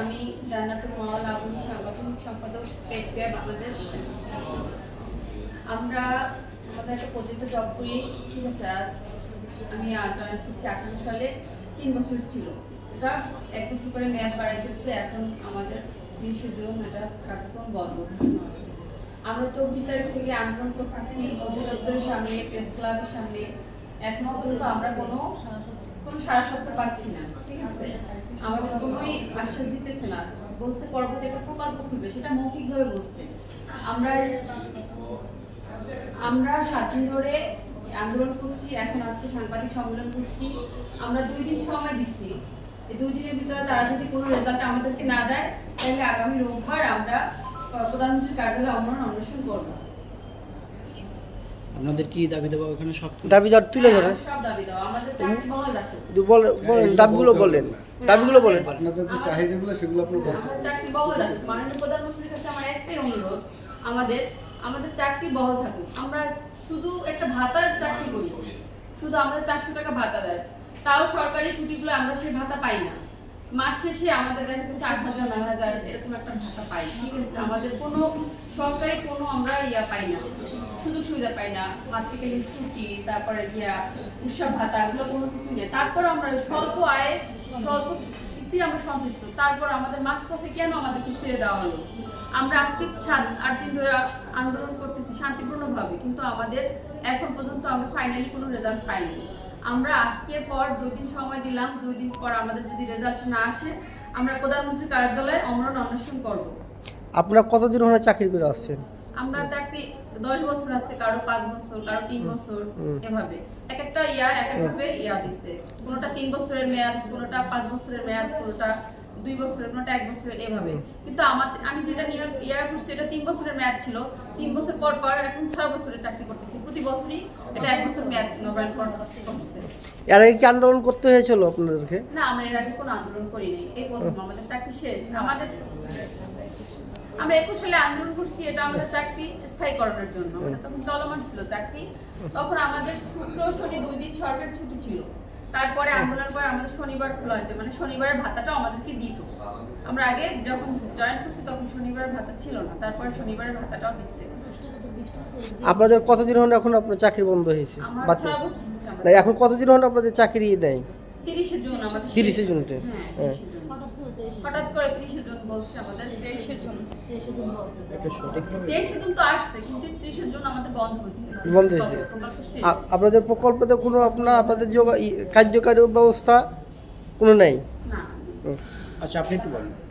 আমি জান্নাতুল মাওয়া লাবণী সাংগঠনিক সম্পাদক পেট বাংলাদেশ। আমরা আমাদের একটা প্রজেক্টে জব করি ঠিক আছে আমি জয়েন করছি আঠারো সালে, তিন বছর ছিল। ওটা এক বছর করে মেয়াদ বাড়াইতেছে, এখন আমাদের তিরিশে জুন এটা কার্যক্রম বন্ধ আমরা চব্বিশ তারিখ থেকে আন্দোলন করতেছি, অধিদপ্তরের সামনে প্রেস ক্লাবের সামনে। এখন পর্যন্ত আমরা কোনো কোনো সারা শব্দ পাচ্ছি না। ঠিক আছে? কোনোই আশ্বাস দিতেছে না। বলছে পরবর্তী একটা প্রকল্প খুলবে, সেটা মৌখিকভাবে বলছে। আমরা আমরা সাত দিন ধরে আন্দোলন করছি, এখন আজকে সাংবাদিক সম্মেলন করছি। আমরা দুই দিন সময় দিচ্ছি। এই দুই দিনের ভিতরে তারা যদি কোনো রেজাল্ট আমাদেরকে না দেয়, তাহলে আগামী রোববার আমরা প্রধানমন্ত্রীর কার্যালয়ে অমরণ অন্বেষণ করব। আপনাদের কি দাবি দেওয়া ওখানে সব দাবি দাবি তুলে ধরেন সব দাবি দাও আমাদের চাকরি বহাল রাখো। বলেন বলেন দাবিগুলো বলেন। দাবিগুলো বলেন। আপনাদের যে চাহিদাগুলো সেগুলো আপনি চাকরি বহাল রাখুক মাননীয় প্রধানমন্ত্রীর কাছে আমার একটাই অনুরোধ আমাদের আমাদের চাকরি বহাল থাকুক। আমরা শুধু একটা ভাতার চাকরি করি। শুধু আমাদের চারশো টাকা ভাতা দেয়। তাও সরকারি ছুটিগুলো আমরা সেই ভাতা পাই না। মাস শেষে আমাদের দেখা যাচ্ছে আট হাজার, নয় হাজার এরকম একটা ভাতা পাই, ঠিক আছে? আমাদের কোনো সরকারি কোনো আমরা ইয়া পাই না, সুযোগ সুবিধা পাই না মাতৃকালীন ছুটি তারপরে উৎসব ভাতা, এগুলো কোনো কিছু নেই। তারপর আমরা স্বল্প আয়ে, স্বল্প আমরা সন্তুষ্ট। তারপর আমাদের কেন আমাদেরকে ছেড়ে দেওয়া হলো? আমরা আজকে সাত, আট দিন ধরে আন্দোলন করতেছি শান্তিপূর্ণভাবে, কিন্তু আমাদের এখন পর্যন্ত আমরা ফাইনালি কোনো রেজাল্ট পাইনি। আমরা আজকের পর দুই দিন সময় দিলাম দুই দিন পর আমাদের যদি রেজাল্ট না আসে আমরা প্রধানমন্ত্রী কার্যালয়ে অমরণ অনশন করব। আপনারা কতদিন হলে চাকরি করে আসছেন আমরা চাকরি দশ বছর আছে কারও পাঁচ বছর কারও তিন বছর এভাবে। এক একটা ইয়া এক একভাবে ইয়া দিচ্ছে কোনোটা তিন বছরের মেয়াদ কোনোটা পাঁচ বছরের মেয়াদ কোনোটা দুই বছরের কোনোটা এক বছরের এভাবে। কিন্তু আমার আমি যেটা নিয়ে ইয়া করছি এটা তিন বছরের মেয়াদ ছিল। তিন বছর পর পর এখন ছয় বছরের চাকরি করতেছি। প্রতি বছরই এটা এক বছর মেয়াদ নবায়ন করতেছে এর আগে কি আন্দোলন করতে হয়েছিল আপনাদেরকে? না আমরা এর আগে কোনো আন্দোলন করিনি। এই প্রথম আমাদের চাকরি শেষ। আমাদের আমরা একুশ সালে আন্দোলন করছি এটা আমাদের চাকরি স্থায়ীকরণের জন্য। আমাদের তখন চলমান ছিল চাকরি। তখন আমাদের শুক্র শনি দুই দিন সরকারি ছুটি ছিল। তারপরে আন্দোলন পরে আমাদের শনিবার খোলা হয়েছে মানে শনিবারের ভাতাটা আমাদেরকে দিত। আমরা আগে যখন জয়েন করছি তখন শনিবারের ভাতা ছিল না তারপরে শনিবারের ভাতাটাও দিচ্ছে। আপনাদের কতদিন হলে এখন আপনার চাকরি বন্ধ হয়েছে। এখন কতদিন হলে আপনাদের চাকরি নেই? তিরিশে জুন আমাদের শেষ। তিরিশে জুনতে হ্যাঁ হ্যাঁ। জুন। হঠাৎ করে তিরিশে জুন বলছে আমাদের তেইশে জুন। তেইশে জুন তো আসছে কিন্তু তিরিশে জুন আমাদের বন্ধ হয়েছে। হয়েছে। আপনাদের প্রকল্পতে কোনো আপনার আপনাদের যোগা- কার্যকারী ব্যবস্থা কোনো নাই? না। আচ্ছা আপনি একটু বলেন।